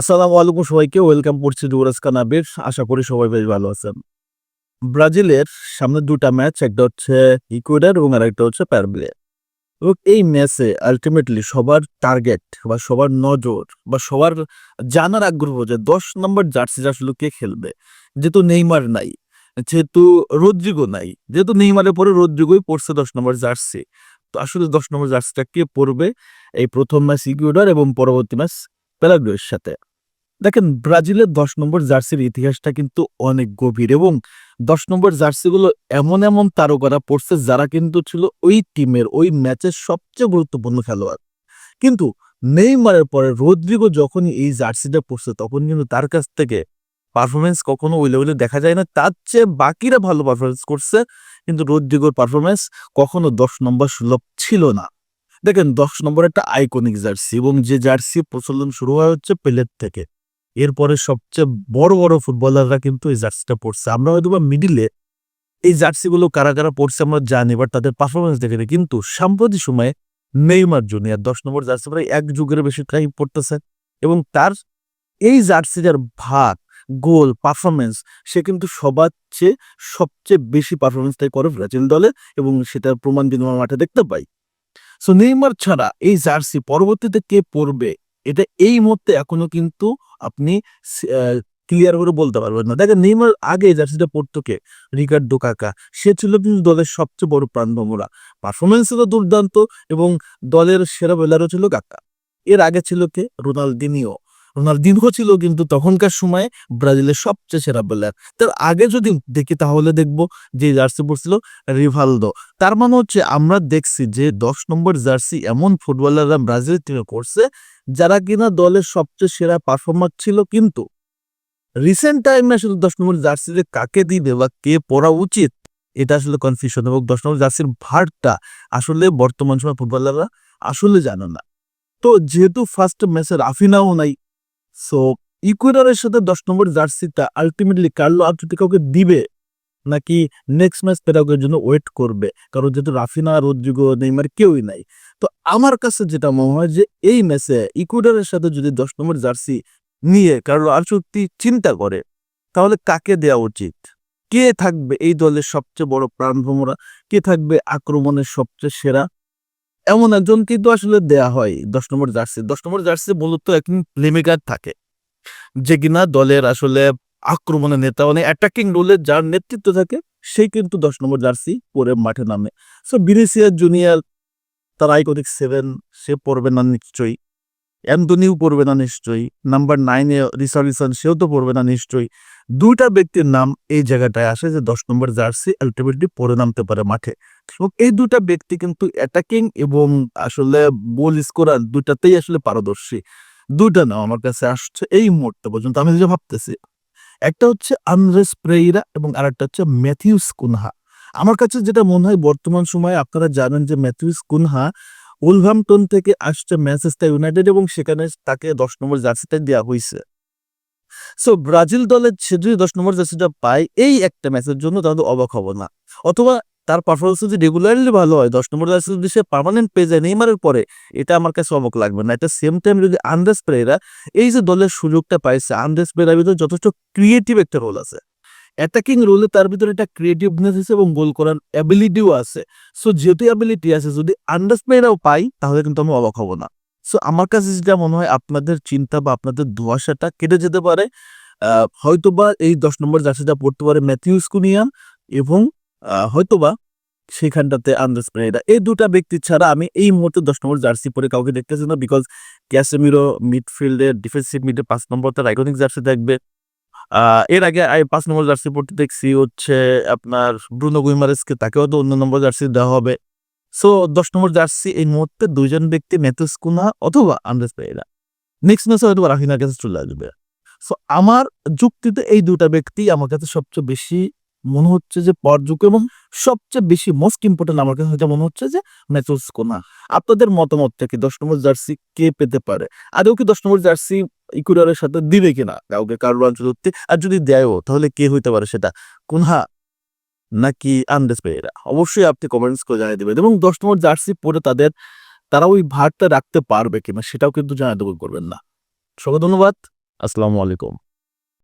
আসসালামু আলাইকুম সবাইকে, ওয়েলকাম করছি যুবরাজ খান আবির আশা করি সবাই বেশ ভালো আছেন। ব্রাজিলের সামনে দুটা ম্যাচ, একটা হচ্ছে ইকুয়েডার এবং আরেকটা হচ্ছে প্যারাগুয়ে এবং এই ম্যাচে আলটিমেটলি সবার টার্গেট বা সবার নজর বা সবার জানার আগ্রহ যে দশ নম্বর জার্সি আসলে কে খেলবে, যেহেতু নেইমার নাই, যেহেতু রদ্রিগো নাই, যেহেতু নেইমারের পরে রদ্রিগোই পড়ছে দশ নম্বর জার্সি তো আসলে দশ নম্বর জার্সিটা কে পড়বে এই প্রথম ম্যাচ ইকুয়েডার এবং পরবর্তী ম্যাচ প্যারাগুয়ের সাথে। দেখেন, ব্রাজিলের দশ নম্বর জার্সির ইতিহাসটা কিন্তু অনেক গভীর এবং দশ নম্বর জার্সিগুলো এমন এমন তারকারা পড়ছে যারা কিন্তু ছিল ওই টিমের, ওই ম্যাচের সবচেয়ে গুরুত্বপূর্ণ খেলোয়াড়। কিন্তু নেইমারের পরে রদ্রিগো যখনই এই জার্সিটা পড়ছে তখন কিন্তু তার কাছ থেকে পারফরমেন্স কখনো ওই লেভেলে দেখা যায় না। তার চেয়ে বাকিরা ভালো পারফরমেন্স করছে, কিন্তু রদ্রিগোর পারফরমেন্স কখনো দশ নম্বর সুলভ ছিল না। দেখেন দশ নম্বর একটা আইকনিক জার্সি এবং যে জার্সি প্রচলন শুরু হয় হচ্ছে পেলের থেকে। এরপরে সবচেয়ে বড় বড় ফুটবলাররা কিন্তু এই জার্সিটা পড়ছে আমরা হয়তো বা মিডিলে এই জার্সিগুলো কারা কারা পড়ছে আমরা জানি বাট তাদের পারফরমেন্স দেখে। কিন্তু সাম্প্রতিক সময়ে নেইমার জুনিয়র দশ নম্বর জার্সি প্রায় এক যুগের বেশি টাইম পড়তেছে এবং তার এই জার্সিটার ভাগ, গোল পারফরমেন্স সে কিন্তু সবার চেয়ে সবচেয়ে বেশি পারফরমেন্স তাই করে ব্রাজিল দলে এবং সেটার প্রমাণ কিন্তু আমরা মাঠে দেখতে পাই। সো নেইমার ছাড়া এই জার্সি পরবর্তীতে কে পরবে? এটা এই মুহূর্তে এখনও কিন্তু আপনি ক্লিয়ার করে বলতে পারবেন না। দেখেন নেইমার আগে জার্সিটা পড়তো কে? রিকার্ডো ডোকাকা সে ছিল কিন্তু দলের সবচেয়ে বড় প্রাণভমরা পারফরমেন্স তো দুর্দান্ত এবং দলের সেরা বেলারও ছিল কাকা এর আগে ছিল কে? রোনালদিনিও রোনালদিনহো ছিল কিন্তু তখনকার সময়ে ব্রাজিলের সবচেয়ে সেরা বোলার তার আগে যদি দেখি তাহলে দেখব যে জার্সি পড়ছিল রিভালদো। তার মানে হচ্ছে আমরা দেখছি যে দশ নম্বর জার্সি এমন ফুটবলাররা ব্রাজিল টিমে করছে যারা কিনা দলের সবচেয়ে সেরা পারফর্মার ছিল কিন্তু রিসেন্ট টাইমে আসলে দশ নম্বর জার্সিতে কাকে দিবে বা কে পড়া উচিত, এটা আসলে কনফিউশন এবং দশ নম্বর জার্সির ভারটা আসলে বর্তমান সময় ফুটবলাররা আসলে জানে না। তো যেহেতু ফার্স্ট ম্যাচে রাফিনাও নাই সো ইকুয়েডারের সাথে দশ নম্বর জার্সিটা আলটিমেটলি কার্লো আর্জেন্টিনাকে দিবে নাকি নেক্সট ম্যাচ পেরাগের জন্য ওয়েট করবে? কারণ যেহেতু রাফিনা রদ্রিগো নেইমার কেউই নাই। তো আমার কাছে যেটা মনে হয় যে এই ম্যাচে ইকুয়েডারের সাথে যদি দশ নম্বর জার্সি নিয়ে কার্লো আর্জেন্টি চিন্তা করে, তাহলে কাকে দেওয়া উচিত? কে থাকবে এই দলের সবচেয়ে বড় প্রাণভ্রমরা কে থাকবে আক্রমণের সবচেয়ে সেরা? এমন একজন কিন্তু আসলে দেয়া হয় দশ নম্বর জার্সি। দশ নম্বর জার্সি মূলত একজন প্লেমেকার থাকে, যে কিনা দলের আসলে আক্রমণের নেতা মানে অ্যাটাকিং রোলে যার নেতৃত্ব থাকে সেই কিন্তু দশ নম্বর জার্সি পরে মাঠে নামে। সো বিনিসিয়ার জুনিয়র তার আইকনিক সেভেন সে পড়বে না নিশ্চয়ই। অ্যান্টনিও পড়বে না নিশ্চয়ই, নাম্বার নাইনে রিসার্ভিসন সেও তো পড়বে না নিশ্চয়ই। দুইটা ব্যক্তির নাম এই জায়গাটায় আসে যে দশ নম্বর জার্সি আলটিমেটলি পরে নামতে পারে মাঠে। এই দুটা ব্যক্তি কিন্তু অ্যাটাকিং এবং আসলে বল স্কোরার দুটাতেই আসলে পারদর্শী। দুইটা নাম আমার কাছে আসছে এই মুহূর্তে পর্যন্ত, আমি যে ভাবতেছি। একটা হচ্ছে আন্দ্রেস প্রেইরা এবং আর একটা হচ্ছে ম্যাথিউস কুনহা। আমার কাছে যেটা মনে হয় বর্তমান সময়ে আপনারা জানেন যে ম্যাথিউস কুনহা উলভামটন থেকে আসছে ম্যানচেস্টার ইউনাইটেড এবং সেখানে তাকে দশ নম্বর জার্সিটা দেওয়া হয়েছে। সো ব্রাজিল দলের সে যদি দশ নম্বর জার্সিটা পায়, এই একটা ম্যাচের জন্য তাহলে অবাক হব না। অথবা তার পারফরমেন্স যদি রেগুলারলি ভালো হয়, দশ নম্বর জার্সি যদি সে পার্মানেন্ট পেয়ে যায় নেইমারের পরে, এটা আমার কাছে অবাক লাগবে না। এটা সেম টাইম যদি আন্দাজ প্রেরা এই যে দলের সুযোগটা পাইছে আন্দাজ প্রেরার ভিতরে যথেষ্ট ক্রিয়েটিভ একটা রোল আছে। অ্যাটাকিং রোলে তার ভিতরে একটা ক্রিয়েটিভনেস আছে এবং গোল করার অ্যাবিলিটিও আছে। সো যেহেতু অ্যাবিলিটি আছে যদি প্লেয়ারও পাই তাহলে কিন্তু আমি অবাক হব না। সো আমার কাছে যেটা মনে হয় আপনাদের চিন্তা বা আপনাদের ধোয়াশাটা কেটে যেতে পারে। হয়তোবা এই দশ নম্বর জার্সিটা পড়তে পারে ম্যাথিউস কুনিয়ান এবং হয়তোবা সেখানটাতে আন্দাজ এই দুটা ব্যক্তি ছাড়া আমি এই মুহূর্তে দশ নম্বর জার্সি পরে কাউকে দেখতেছি না বিকজ ক্যাসেমিরো মিডফিল্ডে ডিফেন্সিভ মিডে পাঁচ নম্বর তার আইকনিক জার্সি আহ, এর আগে পাঁচ নম্বর জার্সি পড়তে দেখছি হচ্ছে আপনার ব্রুনো গুইমারেসকে, তাকেও তো অন্য নম্বর জার্সি দেওয়া হবে। সো দশ নম্বর জার্সি এই মুহূর্তে দুইজন ব্যক্তি মেথুস কুনা অথবা আন্দ্রেস পেয়েরা নেক্সট ম্যাচে হয়তো রাহিনার কাছে চলে আসবে। সো আমার যুক্তিতে এই দুটা ব্যক্তি আমার কাছে সবচেয়ে বেশি মনে হচ্ছে যে পরযোগ্য এবং সবচেয়ে বেশি মোস্ট ইম্পর্টেন্ট আমার কাছে যেটা মনে হচ্ছে যে মেথুস কোনা। আপনাদের মতামত থেকে দশ নম্বর জার্সি কে পেতে পারে? আদৌ কি দশ নম্বর জার্সি ইকুইডারের সাথে দিবে কিনা? কাউকে কারও আঞ্চলিক আর যদি দেয়ও, তাহলে কে হইতে পারে সেটা? কোনহা? নাকি আন্দেস পেয়েরা অবশ্যই আপনি কমেন্টস করে জানিয়ে দেবেন। এবং দশ নম্বর জার্সি পরে তাদের, তারা ওই ভারটা রাখতে পারবে কিনা, সেটাও কিন্তু জানাতে করবেন না। সবাই ধন্যবাদ। আসসালামু আলাইকুম।